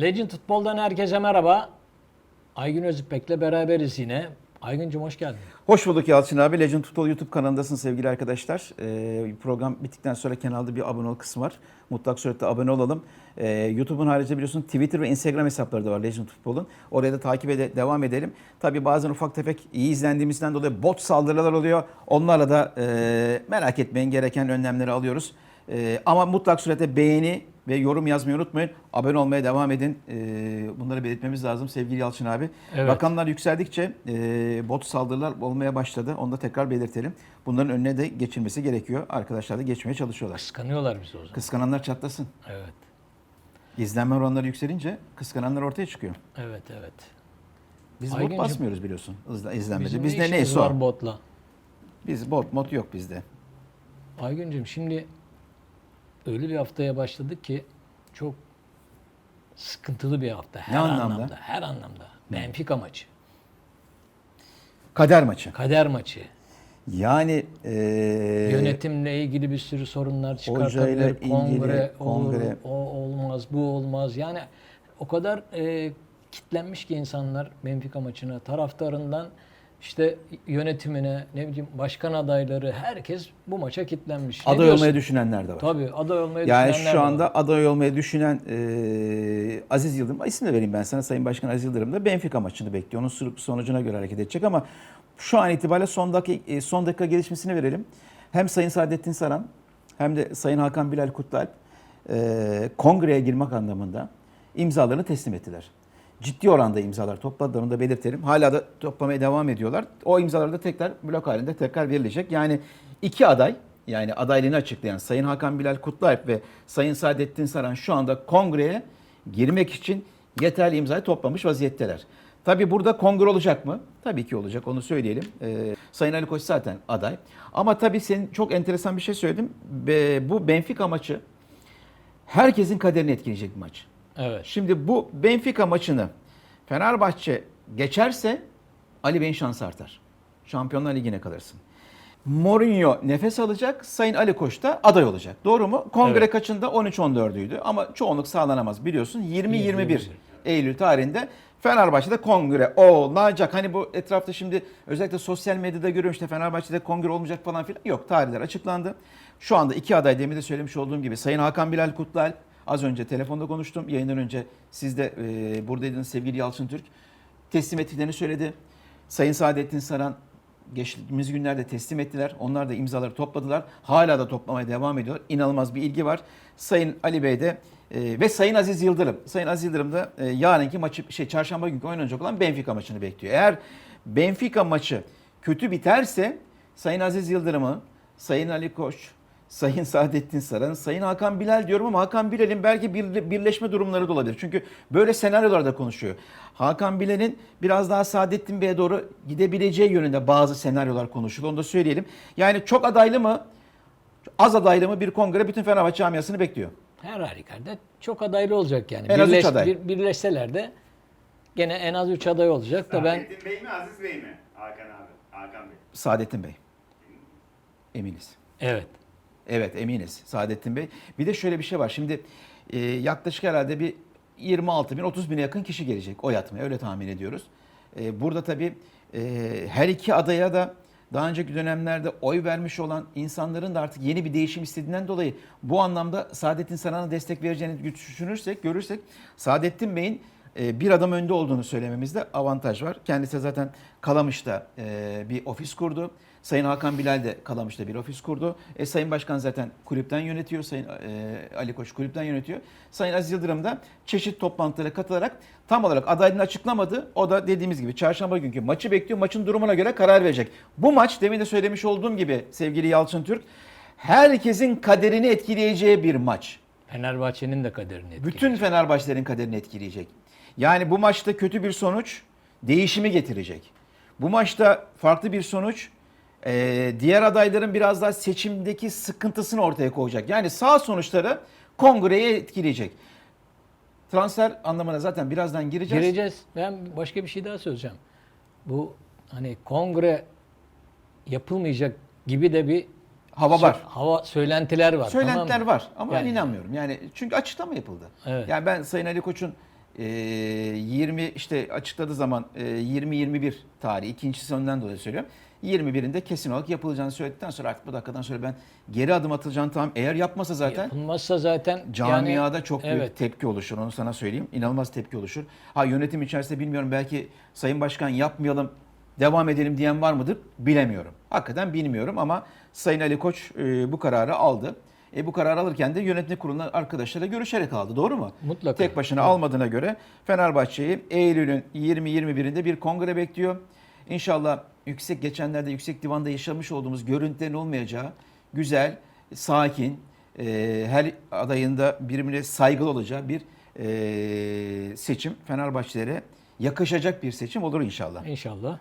Legend Futbol'dan herkese merhaba. Aygün Özüpek'le beraberiz yine. Aygüncüm hoş geldin. Hoş bulduk Yalçın abi. Legend Futbol YouTube kanalındasın sevgili arkadaşlar. Ee, program bittikten sonra kanalda bir abone ol kısmı var. Mutlak surette abone olalım. Ee, YouTube'un haricinde biliyorsun Twitter ve Instagram hesapları da var Legend Futbol'un. Oraya da takip ede devam edelim. Tabii bazen ufak tefek iyi izlendiğimizden dolayı bot saldırılar oluyor. Onlarla da e, merak etmeyin gereken önlemleri alıyoruz. E, ama mutlak surette beğeni ve yorum yazmayı unutmayın. Abone olmaya devam edin. E, bunları belirtmemiz lazım sevgili Yalçın abi. Evet. Rakamlar yükseldikçe e, bot saldırılar olmaya başladı. Onu da tekrar belirtelim. Bunların önüne de geçilmesi gerekiyor. Arkadaşlar da geçmeye çalışıyorlar. Kıskanıyorlar bizi o zaman. Kıskananlar çatlasın. Evet. İzlenme oranları yükselince kıskananlar ortaya çıkıyor. Evet evet. Biz Aygüncüm, bot basmıyoruz biliyorsun izle- izlenmede. Bizde neyse o. botla? Biz bot mod yok bizde. Aygüncüm şimdi öyle bir haftaya başladık ki çok sıkıntılı bir hafta. Her Ne anlamda? Her anlamda. Benfica maçı, Kader maçı. kader maçı, Yani e, yönetimle ilgili bir sürü sorunlar çıkartabilir. ilgili, Kongre, olur, kongre. o olmaz, bu olmaz. Yani o kadar e, kitlenmiş ki insanlar Benfica maçına, taraftarından işte yönetimine, ne bileyim başkan adayları, herkes bu maça kitlenmiş. Ne aday diyorsun? olmaya düşünenler de var. Tabii aday olmayı Yani düşünenler de şu var. anda aday olmaya düşünen e, Aziz Yıldırım, isim de vereyim ben sana Sayın Başkan Aziz Yıldırım da Benfica maçını bekliyor. Onun sonucuna göre hareket edecek ama şu an itibariyle son dakika, son dakika gelişmesini verelim. Hem Sayın Saadettin Saran hem de Sayın Hakan Bilal Kutlualp e, kongreye girmek anlamında imzalarını teslim ettiler. Ciddi oranda imzalar topladılar onu da belirtelim. Hala da toplamaya devam ediyorlar. O imzalar da tekrar blok halinde tekrar verilecek. Yani iki aday yani adaylığını açıklayan Sayın Hakan Bilal Kutlualp ve Sayın Saadettin Saran şu anda kongreye girmek için yeterli imzayı toplamış vaziyetteler. Tabii burada kongre olacak mı? Tabii ki olacak onu söyleyelim. Ee, Sayın Ali Koç zaten aday. Ama tabii senin çok enteresan bir şey söyledim. Be- bu Benfica maçı herkesin kaderini etkileyecek bir maç. Evet. Şimdi bu Benfica maçını Fenerbahçe geçerse Ali Bey'in şansı artar. Şampiyonlar Ligi'ne kalırsın. Mourinho nefes alacak, Sayın Ali Koç da aday olacak. Doğru mu? Kongre Evet. kaçında 13-14'üydü ama çoğunluk sağlanamaz biliyorsun. 20-21 21. Eylül tarihinde Fenerbahçe'de kongre olacak. Hani bu etrafta şimdi özellikle sosyal medyada görüyorum işte Fenerbahçe'de kongre olmayacak falan filan. Yok tarihler açıklandı. Şu anda iki aday demin de söylemiş olduğum gibi Sayın Hakan Bilal Kutlualp az önce telefonda konuştum. Yayından önce siz de e, buradaydınız sevgili Yalçın Türk. Teslim ettiklerini söyledi. Sayın Saadettin Saran geçtiğimiz günlerde teslim ettiler. Onlar da imzaları topladılar. Hala da toplamaya devam ediyor. İnanılmaz bir ilgi var. Sayın Ali Bey de e, ve Sayın Aziz Yıldırım. Sayın Aziz Yıldırım da e, yarınki maçı şey çarşamba günkü oynanacak olan Benfica maçını bekliyor. Eğer Benfica maçı kötü biterse Sayın Aziz Yıldırım'ı, Sayın Ali Koç, Sayın Saadettin Saran, Sayın Hakan Bilal diyorum ama Hakan Bilal'in belki bir, birleşme durumları da olabilir. Çünkü böyle senaryolarda konuşuyor. Hakan Bilal'in biraz daha Saadettin Bey'e doğru gidebileceği yönünde bazı senaryolar konuşuluyor. Onu da söyleyelim. Yani çok adaylı mı, az adaylı mı bir kongre bütün Fenerbahçe camiasını bekliyor. Her halükarda çok adaylı olacak yani. En az üç aday. bir- birleşseler de gene en az 3 aday olacak da ben Saadettin Bey mi Aziz Bey mi? Hakan abi. Hakan Bey. Saadettin Bey. Eminiz. evet. Evet eminiz Saadettin Bey. Bir de şöyle bir şey var. Şimdi e, yaklaşık herhalde bir 26 bin 30 bine yakın kişi gelecek oy atmaya öyle tahmin ediyoruz. E, burada tabii e, her iki adaya da daha önceki dönemlerde oy vermiş olan insanların da artık yeni bir değişim istediğinden dolayı bu anlamda Saadettin Saran'a destek vereceğini düşünürsek, görürsek Saadettin Bey'in e, bir adım önde olduğunu söylememizde avantaj var. Kendisi zaten Kalamış'ta e, bir ofis kurdu. Sayın Hakan Bilal de Kalamış'ta bir ofis kurdu. E, Sayın Başkan zaten kulüpten yönetiyor. Sayın e, Ali Koç kulüpten yönetiyor. Sayın Aziz Yıldırım da çeşitli toplantılara katılarak tam olarak adaylığını açıklamadı. O da dediğimiz gibi çarşamba günkü maçı bekliyor. Maçın durumuna göre karar verecek. Bu maç demin de söylemiş olduğum gibi sevgili Yalçın Türk herkesin kaderini etkileyeceği bir maç. Fenerbahçe'nin de kaderini etkileyecek. Bütün Fenerbahçelerin kaderini etkileyecek. Yani bu maçta kötü bir sonuç değişimi getirecek. Bu maçta farklı bir sonuç e, diğer adayların biraz daha seçimdeki sıkıntısını ortaya koyacak. Yani sağ sonuçları kongreye etkileyecek. Transfer anlamına zaten birazdan gireceğiz. Gireceğiz. Ben başka bir şey daha söyleyeceğim. Bu hani kongre yapılmayacak gibi de bir Hava var. hava söylentiler var. Söylentiler tamam mı? var ama ben Yani- inanmıyorum. Yani çünkü açıklama yapıldı. Evet. Yani ben Sayın Ali Koç'un e, 20 işte açıkladığı zaman e, 20-21 tarihi ikincisi ondan dolayı söylüyorum. 21'inde kesin olarak yapılacağını söyledikten sonra artık bu dakikadan sonra ben geri adım atılacağını tamam eğer yapmasa zaten Yapılmazsa zaten Camiada yani, çok büyük evet. tepki oluşur onu sana söyleyeyim. İnanılmaz tepki oluşur. Ha yönetim içerisinde bilmiyorum belki Sayın Başkan yapmayalım devam edelim diyen var mıdır bilemiyorum. Hakikaten bilmiyorum ama Sayın Ali Koç e, bu kararı aldı. E, bu kararı alırken de yönetim kurulunda arkadaşlarla görüşerek aldı doğru mu? Mutlaka. Tek başına almadığına göre Fenerbahçe'yi Eylül'ün 20-21'inde bir kongre bekliyor. İnşallah yüksek geçenlerde yüksek divanda yaşamış olduğumuz görüntülerin olmayacağı güzel, sakin, e, her adayında birbirine saygılı olacağı bir e, seçim Fenerbahçelere yakışacak bir seçim olur inşallah. İnşallah.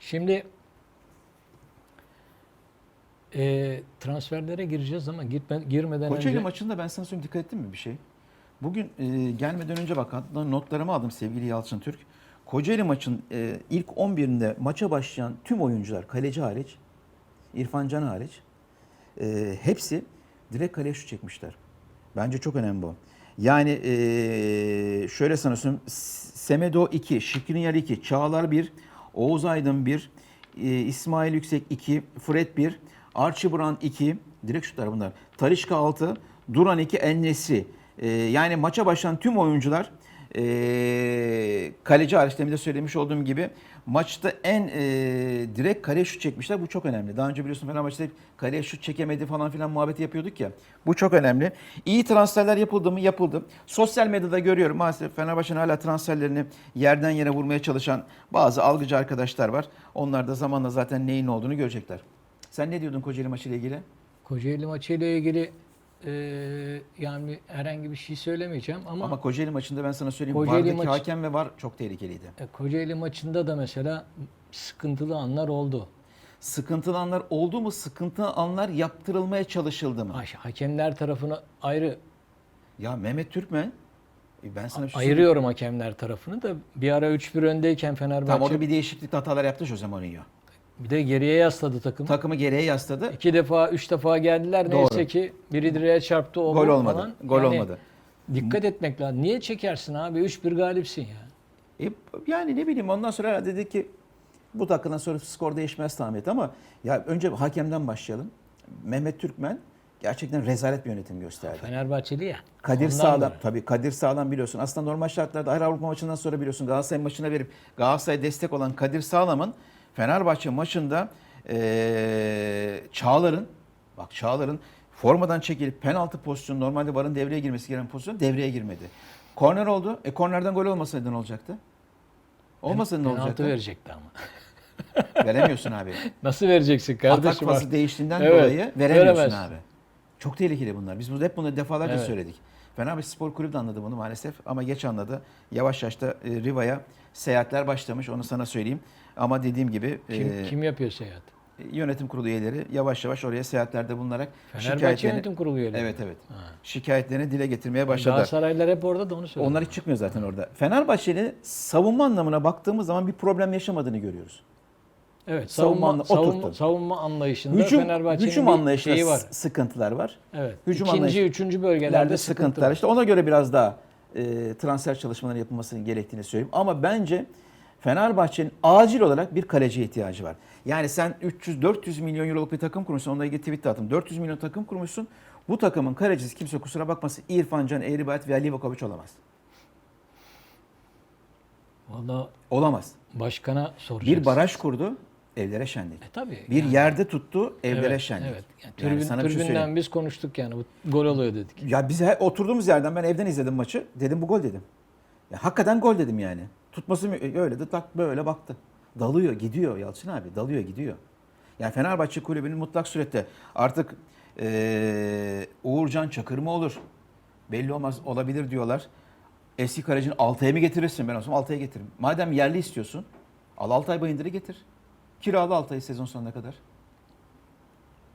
Şimdi e, transferlere gireceğiz ama gitme, girmeden Kocaeli önce maçında ben sana söyleyeyim dikkat ettin mi bir şey? Bugün e, gelmeden önce bak notlarımı aldım sevgili Yalçın Türk. Kocaeli maçın e, ilk 11'inde maça başlayan tüm oyuncular kaleci hariç, İrfan Can hariç e, hepsi direkt kaleye şut çekmişler. Bence çok önemli bu. Yani e, şöyle söyleyeyim. Semedo 2, Şikrinyar 2, Çağlar 1, Oğuz Aydın 1, e, İsmail Yüksek 2, Fred 1, Archie Brown 2, direkt şutlar bunlar. Tarişka 6, Duran 2, Ennesri. E, yani maça başlayan tüm oyuncular e, kaleci hariç de söylemiş olduğum gibi maçta en e, direkt kaleye şut çekmişler. Bu çok önemli. Daha önce biliyorsun Fenerbahçe'de hep kaleye şut çekemedi falan filan muhabbeti yapıyorduk ya. Bu çok önemli. İyi transferler yapıldı mı? Yapıldı. Sosyal medyada görüyorum maalesef Fenerbahçe'nin hala transferlerini yerden yere vurmaya çalışan bazı algıcı arkadaşlar var. Onlar da zamanla zaten neyin ne olduğunu görecekler. Sen ne diyordun Kocaeli maçıyla ilgili? Kocaeli maçıyla ilgili e, yani herhangi bir şey söylemeyeceğim ama, Ama Kocaeli maçında ben sana söyleyeyim. Kocaeli Vardaki maçı- hakem ve var çok tehlikeliydi. e, Kocaeli maçında da mesela sıkıntılı anlar oldu. Sıkıntılı anlar oldu mu? Sıkıntılı anlar yaptırılmaya çalışıldı mı? Ha- Hakemler tarafını ayrı Ya Mehmet Türkmen e ben sana bir şey söyleyeyim. ayırıyorum hakemler tarafını da bir ara 3-1 öndeyken Fenerbahçe Tamam orada bir değişiklik hatalar yaptı Jose Mourinho. Bir de geriye yasladı takımı. Takımı geriye yasladı. İki defa, üç defa geldiler. Doğru. Neyse ki biri direğe çarptı. O Gol olmadı. Falan. Gol Yani olmadı. Dikkat etmek lazım. Niye çekersin abi? 3-1 galipsin ya. E, yani ne bileyim ondan sonra dedi ki bu dakikadan sonra skor değişmez tahmin et ama ya önce hakemden başlayalım. Mehmet Türkmen gerçekten rezalet bir yönetim gösterdi. Fenerbahçeli ya. Kadir Ondan Sağlam dolayı. tabii Kadir Sağlam biliyorsun. Aslında normal şartlarda Ayrı Avrupa maçından sonra biliyorsun Galatasaray maçına verip Galatasaray destek olan Kadir Sağlam'ın Fenerbahçe maçında eee Çağlar'ın bak Çağlar'ın formadan çekilip penaltı pozisyonu normalde varın devreye girmesi gereken pozisyon devreye girmedi. Korner oldu. E kornerden gol olmasaydı ne olacaktı? Olmasaydı ne Penaltı olacaktı? verecekti ama. Veremiyorsun abi. Nasıl vereceksin Atak kardeşim? fazı değiştiğinden Evet, dolayı veremiyorsun veremez. abi. Çok tehlikeli bunlar. Biz bunu hep bunu defalarca Evet. söyledik. Fenerbahçe Spor Kulübü de anladı bunu maalesef ama geç anladı. Yavaş yaşta e, Riva'ya seyahatler başlamış onu sana söyleyeyim. Ama dediğim gibi Kim, e, kim yapıyor seyahat? yönetim kurulu üyeleri yavaş yavaş oraya seyahatlerde bulunarak Fenerbahçe yönetim kurulu üyeleri. Evet evet. Ha. Şikayetlerini dile getirmeye başladılar. Galatasaraylılar hep orada da onu söylüyor. Onlar hiç çıkmıyor zaten orada. Fenerbahçe'nin savunma anlamına baktığımız zaman bir problem yaşamadığını görüyoruz. evet, savunma savunma, savunma, anlayışında Hücum, Fenerbahçe'nin hücum anlayışında şeyi var. sıkıntılar var. Evet. hücum İkinci, anlayışı- üçüncü bölgelerde sıkıntı sıkıntılar. var. İşte ona göre biraz daha e, transfer çalışmaları yapılması gerektiğini söyleyeyim. Ama bence Fenerbahçe'nin acil olarak bir kaleciye ihtiyacı var. Yani sen 300-400 milyon euroluk bir takım kurmuşsun. Onunla ilgili tweet attım. 400 milyon takım kurmuşsun. Bu takımın kalecisi kimse kusura bakmasın İrfan Can, Eğribayat veya Livakovic olamaz. Valla Olamaz. başkana soracaksın. Bir baraj kurdu, evlere şenlik. E, tabii. Bir yani. yerde tuttu, evlere evet, şenlik. Evet. Yani Yani tribün, sana bir şey tribünden söyleyeyim. biz konuştuk yani. Bu gol oluyor dedik. Ya biz he- oturduğumuz yerden ben evden izledim maçı. Dedim bu gol dedim. Ya hakikaten gol dedim yani. Tutması e, öyle de tak böyle baktı. Dalıyor gidiyor Yalçın abi dalıyor gidiyor. Yani Fenerbahçe kulübünün mutlak surette artık eee Uğurcan Çakır mı olur? Belli olmaz olabilir diyorlar. Eski kalecini Altay'a mı getirirsin? Ben olsam Altay'a getiririm. Madem yerli istiyorsun al Altay Bayındır'ı getir. Kiralı Altay'ı sezon sonuna kadar.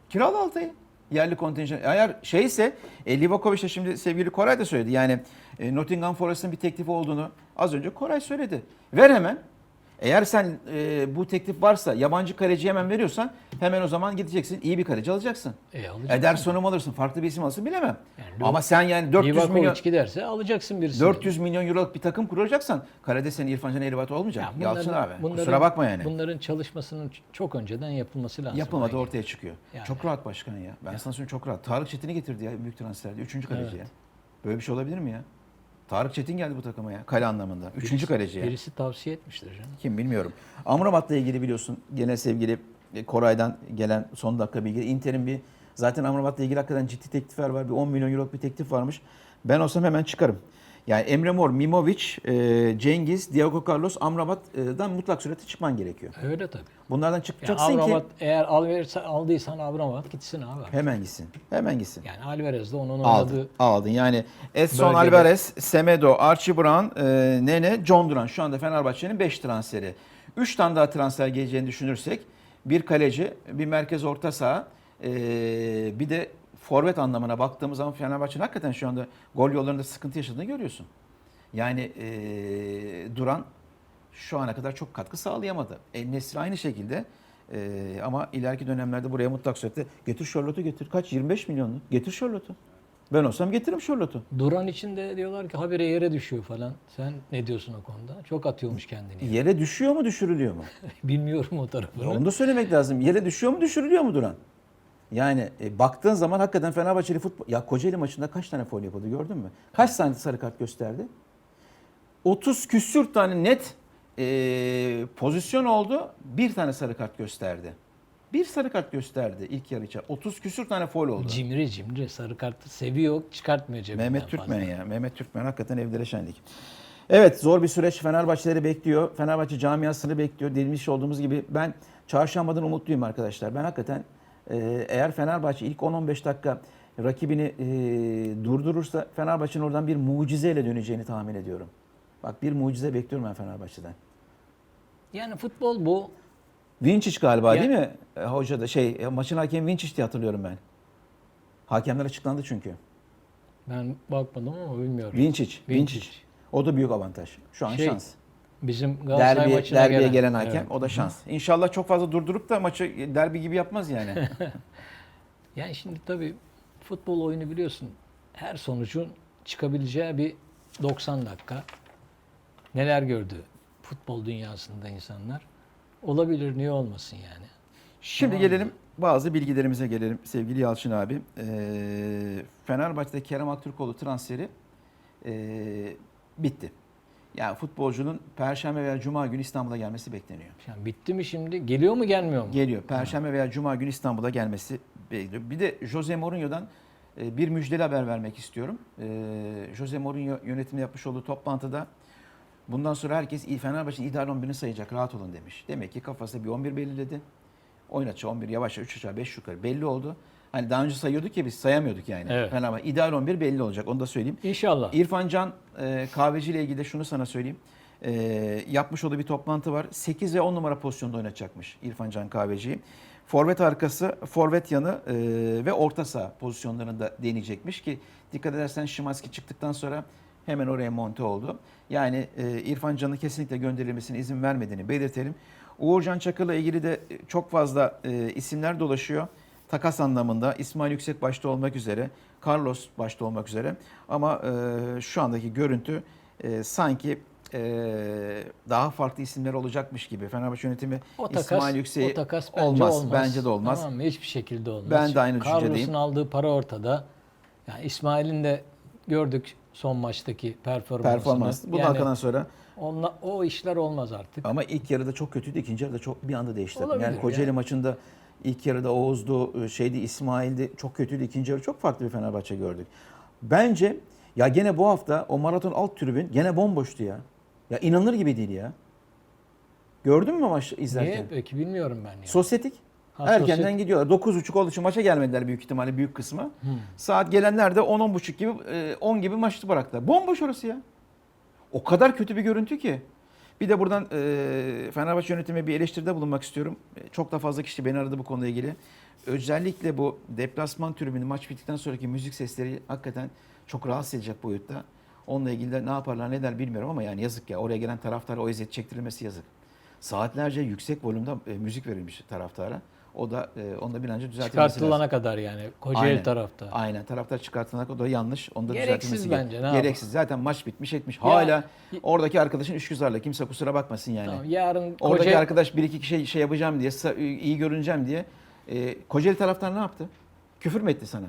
Kiralı Altay'ı. Yerli kontenjan. Eğer şeyse e, Livakovic de şimdi sevgili Koray da söyledi. Yani e, Nottingham Forest'ın bir teklifi olduğunu az önce Koray söyledi. Ver hemen. Eğer sen e, bu teklif varsa yabancı kaleci hemen veriyorsan Hemen o zaman gideceksin. iyi bir kaleci alacaksın. E, alacaksın. Ederson'u mu alırsın? Farklı bir isim alırsın bilemem. Yani Ama sen yani 400 Livakovic milyon giderse alacaksın birisini. 400 milyon euroluk bir takım kuracaksan kalede senin İrfan Can Eğribat olmayacak. Ya bunların- Yalçın abi. bunların- Kusura bakma yani. Bunların çalışmasının çok önceden yapılması lazım. Yapılmadı ortaya çıkıyor. Yani. Çok rahat başkan ya. Ben sana söyleyeyim çok rahat. Tarık Çetin'i getirdi ya büyük transferde. Üçüncü kaleci Evet. ya. Böyle bir şey olabilir mi ya? Tarık Çetin geldi bu takıma ya. Kale anlamında. Üçüncü Birisi- kaleci. Birisi tavsiye etmiştir canım. Kim bilmiyorum. Amrabat'la ilgili biliyorsun gene sevgili e, Koray'dan gelen son dakika bilgi. Inter'in bir zaten Amrabat'la ilgili hakikaten ciddi teklifler var. Bir 10 milyon euroluk bir teklif varmış. Ben olsam hemen çıkarım. Yani Emre Mor, Mimovic, e, Cengiz, Diego Carlos, Amrabat'dan mutlak surette çıkman gerekiyor. Öyle tabii. Bunlardan Yani çıkacaksın ki Amrabat eğer Alvarez aldıysan Amrabat gitsin abi. hemen gitsin. Hemen gitsin. Yani Alvarez de onun Aldın. oynadığı Aldın. Yani Edson Bölgede. Alvarez, Semedo, Archie Brown, e, Nene, John Duran. Şu anda Fenerbahçe'nin 5 transferi. 3 tane daha transfer geleceğini düşünürsek bir kaleci, bir merkez orta saha, e, bir de forvet anlamına baktığımız zaman Fenerbahçe'nin hakikaten şu anda gol yollarında sıkıntı yaşadığını görüyorsun. Yani e, Duran şu ana kadar çok katkı sağlayamadı. El Nesri aynı şekilde. E, ama ileriki dönemlerde buraya mutlak surette getir Charlotte'u getir. Kaç? 25 milyonluk. Getir Charlotte'u. Ben olsam getiririm Charlotte'u. Duran için de diyorlar ki habire yere düşüyor falan. Sen ne diyorsun o konuda? Çok atıyormuş kendini. Yere düşüyor mu düşürülüyor mu? Bilmiyorum o tarafını. Onu da söylemek lazım. Yere düşüyor mu düşürülüyor mu Duran? Yani e, baktığın zaman hakikaten Fenerbahçeli futbol... Ya Kocaeli maçında kaç tane foul yapıldı gördün mü? Kaç tane sarı kart gösterdi? 30 küsür tane net e, pozisyon oldu. Bir tane sarı kart gösterdi. Bir sarı kart gösterdi ilk yarı için. 30 küsür tane foul oldu. Cimri cimri sarı kartı seviyor çıkartmıyor cebinden Mehmet Türkmen fazla. ya. Mehmet Türkmen hakikaten evlere şenlik. Evet zor bir süreç Fenerbahçeleri bekliyor. Fenerbahçe camiasını bekliyor. Demiş olduğumuz gibi ben çarşambadan umutluyum arkadaşlar. Ben hakikaten e, eğer Fenerbahçe ilk 10-15 dakika rakibini e, durdurursa Fenerbahçe'nin oradan bir mucizeyle döneceğini tahmin ediyorum. Bak bir mucize bekliyorum ben Fenerbahçe'den. Yani futbol bu. Vinçic galiba Ya- değil mi? E, hoca da şey e, maçın hakemi Vinçic diye hatırlıyorum ben. Hakemler açıklandı çünkü. Ben bakmadım ama bilmiyorum. Vinçic. Vinçic. O da büyük avantaj. Şu an Şey, şans. Bizim Galatasaray Derbi, maçına derbiye gelen, gelen, hakem Evet. o da şans. İnşallah çok fazla durdurup da maçı derbi gibi yapmaz yani. Yani şimdi tabii futbol oyunu biliyorsun her sonucun çıkabileceği bir 90 dakika. Neler gördü futbol dünyasında insanlar. Olabilir niye olmasın yani. Şimdi Tamam. gelelim bazı bilgilerimize gelelim sevgili Yalçın abi. Ee, Fenerbahçe'de Kerem Aktürkoğlu transferi ee, bitti. Yani futbolcunun Perşembe veya Cuma günü İstanbul'a gelmesi bekleniyor. Yani bitti mi şimdi? Geliyor mu gelmiyor mu? Geliyor. Perşembe veya Cuma günü İstanbul'a gelmesi bekliyor. Bir de Jose Mourinho'dan e, bir müjdeli haber vermek istiyorum. E, Jose Mourinho yönetimde yapmış olduğu toplantıda bundan sonra herkes Fenerbahçe'nin ideal 11'ini sayacak rahat olun demiş. Demek ki kafasında bir 11 belirledi. Oyun açı 11 yavaş 3 aşağı 5 yukarı belli oldu. Hani daha önce sayıyorduk ya biz sayamıyorduk yani. Evet. Fenerbahçe ideal 11 belli olacak onu da söyleyeyim. İnşallah. İrfan Can e, kahveci ile ilgili de şunu sana söyleyeyim. E, yapmış olduğu bir toplantı var. 8 ve 10 numara pozisyonda oynatacakmış İrfan Can Kahveci'yi. Forvet arkası, forvet yanı e, ve orta saha pozisyonlarında deneyecekmiş ki dikkat edersen Şimanski çıktıktan sonra hemen oraya monte oldu. Yani e, İrfan Can'ın kesinlikle gönderilmesine izin vermediğini belirtelim. Uğurcan Çakır'la ilgili de çok fazla e, isimler dolaşıyor. Takas anlamında İsmail Yüksek başta olmak üzere, Carlos başta olmak üzere. Ama e, şu andaki görüntü e, sanki e, daha farklı isimler olacakmış gibi. Fenerbahçe yönetimi O takas, İsmail Yüksek'i olmaz. olmaz. Bence de olmaz. Tamam mı? Hiçbir şekilde olmaz. Ben de aynı Carlos'un düşüncedeyim. aldığı para ortada. Yani İsmail'in de gördük son maçtaki performansını. Performans. Bundan yani kalan sonra onla- o işler olmaz artık. ama ilk yarıda çok kötüydü. ikinci yarıda çok bir anda değişti. Olabilir yani Kocaeli yani. maçında ilk yarıda Oğuz'du, şeydi İsmail'di. Çok kötüydü. İkinci yarı çok farklı bir Fenerbahçe gördük. Bence ya gene bu hafta o maraton alt tribün gene bomboştu ya. Ya inanılır gibi değil ya. Gördün mü maç izlerken? Niye peki bilmiyorum ben ya. Sosyetik. Ha, Erkenden sosyetik- gidiyorlar. 9.30 olduğu için maça gelmediler büyük ihtimalle büyük kısmı. Hmm. Saat gelenler de 10-10.30 gibi e, 10 gibi maçı bıraktılar. Bomboş orası ya. O kadar kötü bir görüntü ki. Bir de buradan e, Fenerbahçe yönetimine bir eleştiride bulunmak istiyorum. Çok da fazla kişi beni aradı bu konuyla ilgili. Özellikle bu deplasman tribünü maç bittikten sonraki müzik sesleri hakikaten çok rahatsız edecek boyutta. Onunla ilgili de ne yaparlar ne der bilmiyorum ama yani yazık ya. Oraya gelen taraftara o eziyet çektirilmesi yazık. Saatlerce yüksek volümde müzik verilmiş taraftara. O da e, onu da bir an önce düzeltilmesi lazım. Çıkartılana kadar yani Kocaeli Aynen. tarafta. Aynen taraftar çıkartılana kadar o da yanlış. Onu da Gereksiz düzeltilmesi bence, ne yapalım? Gereksiz. Zaten maç bitmiş etmiş. Hala oradaki arkadaşın işgüzarla kimse kusura bakmasın yani. Tamam, yarın Oradaki Kocaeli, arkadaş bir iki şey, şey yapacağım diye, sa- iyi görüneceğim diye. E, Kocaeli taraftar ne yaptı? Küfür mü etti sana?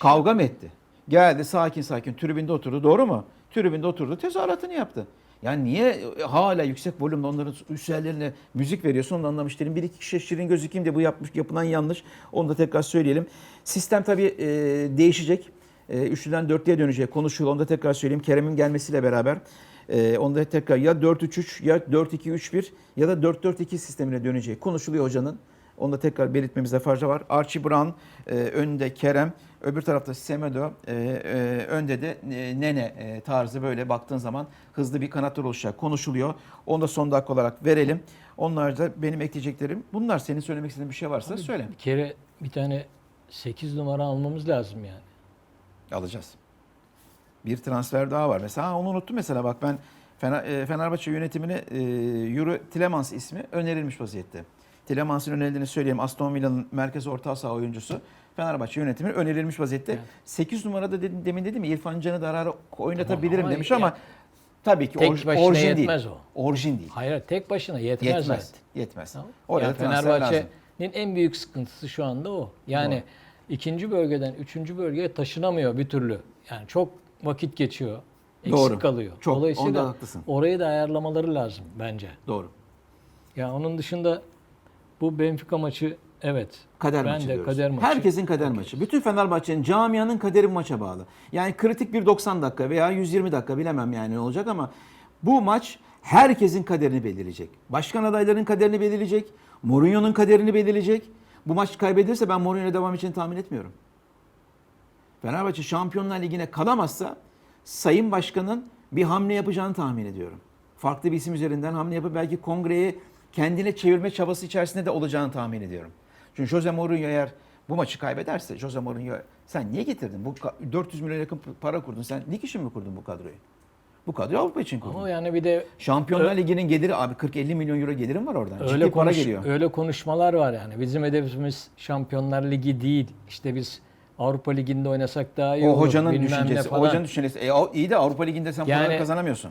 Kavga mı etti? Geldi sakin sakin tribünde oturdu doğru mu? Tribünde oturdu tezahüratını yaptı. Yani niye e, hala yüksek volümle onların üstlerine müzik veriyorsun onu anlamış değilim. Bir iki kişi şirin gözükeyim de bu yapmış yapılan yanlış. Onu da tekrar söyleyelim. Sistem tabii e, değişecek. E, üçlüden dörtlüye dönecek konuşuluyor. Onu da tekrar söyleyeyim. Kerem'in gelmesiyle beraber e, onu da tekrar ya 4-3-3 ya 4-2-3-1 ya da 4-4-2 sistemine döneceği konuşuluyor hocanın. Onu da tekrar belirtmemizde fayda var. Archie Brown e, önde Kerem, öbür tarafta Semedo, e, e, önde de e, Nene e, tarzı böyle baktığın zaman hızlı bir kanatlar oluşacak konuşuluyor. Onu da son dakika olarak verelim. Onlar da benim ekleyeceklerim. Bunlar senin söylemek istediğin bir şey varsa söyle. bir kere bir tane 8 numara almamız lazım yani. Alacağız. Bir transfer daha var. Mesela ha, onu unuttum mesela bak ben e, Fenerbahçe yönetimine e, Euro Tilemans ismi önerilmiş vaziyette. Tilemans'ın önerildiğini söyleyeyim. Aston Villa'nın merkez orta saha oyuncusu Fenerbahçe yönetimine önerilmiş vaziyette. Evet. 8 numarada dedim, demin dedim ya İrfan Can'ı da ara ara oynatabilirim ama demiş ya- ama tabii ki Tek başına orijin yetmez değil. o. Orijin değil. Hayır tek başına yetmez, Yetmez. zaten. Yetmez. Tamam. Orada Yani. Fenerbahçe'nin en büyük sıkıntısı şu anda o. Yani Doğru. ikinci bölgeden üçüncü bölgeye taşınamıyor bir türlü. Yani çok vakit geçiyor. Eksik Doğru. kalıyor. Çok, Dolayısıyla haklısın. orayı da ayarlamaları lazım bence. Doğru. Ya onun dışında bu Benfica maçı evet. Kader ben maçı de diyoruz. kader maçı. Herkesin kader maçı. Bütün Fenerbahçe'nin camianın kaderi maça bağlı. Yani kritik bir 90 dakika veya 120 dakika bilemem yani ne olacak ama bu maç herkesin kaderini belirleyecek. Başkan adaylarının kaderini belirleyecek. Mourinho'nun kaderini belirleyecek. Bu maç kaybedilirse ben Mourinho'ya devam için tahmin etmiyorum. Fenerbahçe Şampiyonlar Ligi'ne kalamazsa Sayın Başkan'ın bir hamle yapacağını tahmin ediyorum. Farklı bir isim üzerinden hamle yapıp belki kongreyi kendine çevirme çabası içerisinde de olacağını tahmin ediyorum. Çünkü Jose Mourinho eğer bu maçı kaybederse Jose Mourinho sen niye getirdin? Bu ka- 400 milyon yakın para kurdun. Sen lig için mi kurdun bu kadroyu? Bu kadroyu Avrupa için kurdun. Ama yani bir de Şampiyonlar Ligi'nin geliri abi 40-50 milyon euro gelirim var oradan. öyle Ciddi para konuş, geliyor. öyle konuşmalar var yani. Bizim hedefimiz Şampiyonlar Ligi değil. İşte biz Avrupa Ligi'nde oynasak daha iyi O olur. hocanın bilmem ne düşüncesi. O hocanın düşüncesi. E, o- iyi de Avrupa Ligi'nde sen Yani- para kazanamıyorsun.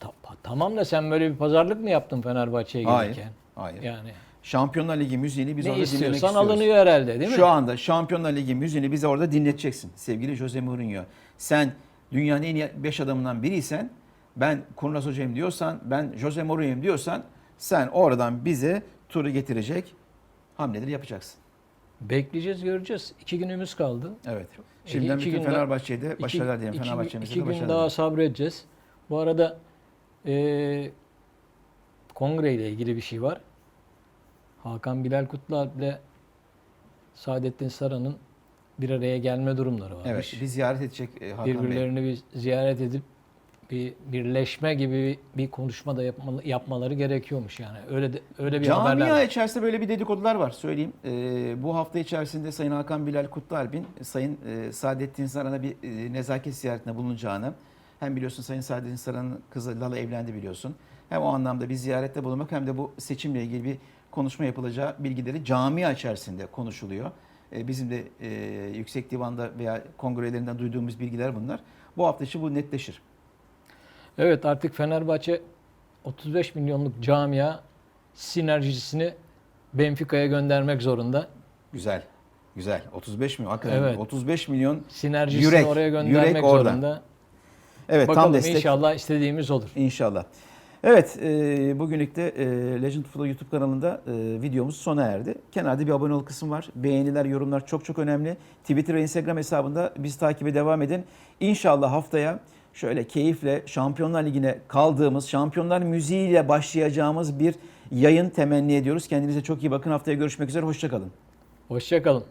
Ta- tamam da sen böyle bir pazarlık mı yaptın Fenerbahçe'ye Hayır. gelirken? Hayır. Yani Şampiyonlar Ligi müziğini biz ne orada dinlemek istiyorsan istiyoruz. alınıyor herhalde değil mi? Şu anda Şampiyonlar Ligi müziğini bize orada dinleteceksin sevgili Jose Mourinho. Sen dünyanın en iyi 5 adamından biriysen, ben Kurnaz Hoca'yım diyorsan, ben Jose Mourinho'yum diyorsan sen oradan bize turu getirecek hamleleri yapacaksın. Bekleyeceğiz göreceğiz. İki günümüz kaldı. Evet. Şimdiden iki bütün gün daha- Fenerbahçe'ye de başarılar dilerim. iki, Fenerbahçe'mize iki gün başarılar daha sabredeceğiz. Bu arada eee kongre ile ilgili bir şey var. Hakan Bilal Kutlualp ile Saadettin Saran'ın bir araya gelme durumları varmış. Evet, bir ziyaret edecek e, Hakan Bey. Birbirlerini bir ziyaret edip bir birleşme gibi bir konuşma da yapmalı, yapmaları gerekiyormuş yani. Öyle de, öyle bir haberler. Camia içerisinde böyle bir dedikodular var söyleyeyim. Ee, bu hafta içerisinde Sayın Hakan Bilal Kutlualp'in Sayın e, Saadettin Saran'a bir e, nezaket ziyaretinde bulunacağını hem biliyorsun Sayın Saadettin Saran'ın kızı Lala evlendi biliyorsun. Hem o anlamda bir ziyarette bulunmak hem de bu seçimle ilgili bir konuşma yapılacağı bilgileri camia içerisinde konuşuluyor. E, bizim de e, Yüksek Divan'da veya kongrelerinden duyduğumuz bilgiler bunlar. Bu hafta içi bu netleşir. Evet artık Fenerbahçe 35 milyonluk camia sinerjisini Benfica'ya göndermek zorunda. Güzel. Güzel. 35 milyon. Hakikaten Evet. 35 milyon Sinerjisini Yürek, oraya göndermek yürek orada. zorunda. Evet Bakalım tam destek. inşallah istediğimiz olur. İnşallah. Evet, e, bugünlük de e, Legend Flow YouTube kanalında e, videomuz sona erdi. Kenarda bir abone ol kısmı var. Beğeniler, yorumlar çok çok önemli. Twitter ve Instagram hesabında bizi takibe devam edin. İnşallah haftaya şöyle keyifle Şampiyonlar Ligi'ne kaldığımız, Şampiyonlar müziğiyle başlayacağımız bir yayın temenni ediyoruz. Kendinize çok iyi bakın. Haftaya görüşmek üzere. Hoşçakalın. Hoşçakalın.